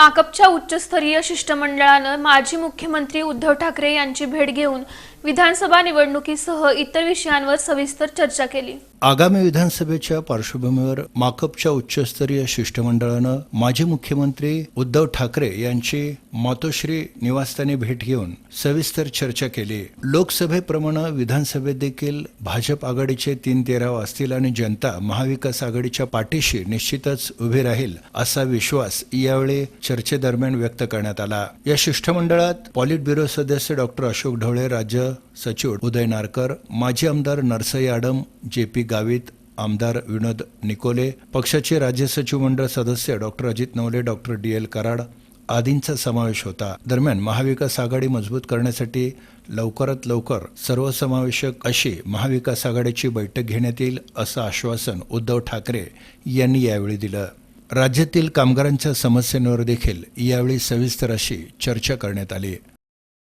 माकपच्या उच्चस्तरीय शिष्टमंडळानं माजी मुख्यमंत्री उद्धव ठाकरे यांची भेट घेऊन विधानसभा निवडणुकीसह इतर विषयांवर सविस्तर चर्चा केली. आगामी विधानसभेच्या पार्श्वभूमीवर माकपच्या उच्चस्तरीय शिष्टमंडळानं माजी मुख्यमंत्री उद्धव ठाकरे यांची मातोश्री निवासस्थानी भेट घेऊन सविस्तर चर्चा केली. लोकसभेप्रमाणे विधानसभेत देखील भाजप आघाडीचे तीन तेराव असतील आणि जनता महाविकास आघाडीच्या पाठीशी निश्चितच उभी राहील असा विश्वास यावेळी चर्चेदरम्यान व्यक्त करण्यात आला. या शिष्टमंडळात पॉलिट ब्युरो सदस्य डॉक्टर अशोक ढवळे राज्य सचिव उदय नारकर माजी आमदार नरसई आडम जे पी गावित आमदार विनोद निकोले पक्षाचे राज्य सचिव मंडळ सदस्य doctor Ajit Navale doctor D L Karad आदींचा समावेश होता. दरम्यान महाविकास आघाडी मजबूत करण्यासाठी लवकरात लवकर सर्वसमावेशक अशी महाविकास आघाडीची बैठक घेण्यात येईल असं आश्वासन उद्धव ठाकरे यांनी यावेळी दिलं. राज्यातील कामगारांच्या समस्येंवर देखील यावेळी सविस्तर अशी चर्चा करण्यात आली. आहे